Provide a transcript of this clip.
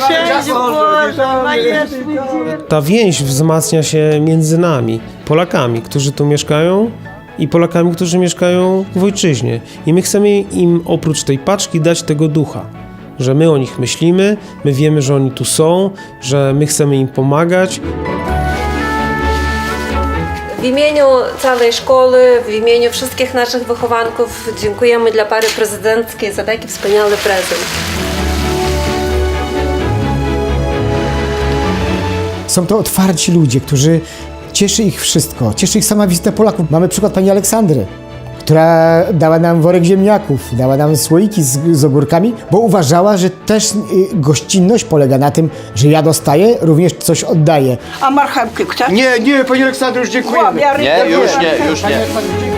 Szczęść Boże, najlepszy Ta więź wzmacnia się między nami, Polakami, którzy tu mieszkają i Polakami, którzy mieszkają w ojczyźnie. I my chcemy im oprócz tej paczki dać tego ducha, że my o nich myślimy, my wiemy, że oni tu są, że my chcemy im pomagać. W imieniu całej szkoły, w imieniu wszystkich naszych wychowanków dziękujemy dla pary prezydenckiej za taki wspaniały prezent. Są to otwarci ludzie, którzy cieszy ich wszystko. Cieszy ich sama wizyta Polaków. Mamy przykład pani Aleksandry, która dała nam worek ziemniaków, dała nam słoiki z, z ogórkami, bo uważała, że też y, gościnność polega na tym, że ja dostaję, również coś oddaję. A marchewki chcesz? Nie, nie, pani Aleksandro, już dziękujemy. Nie, już nie, już nie.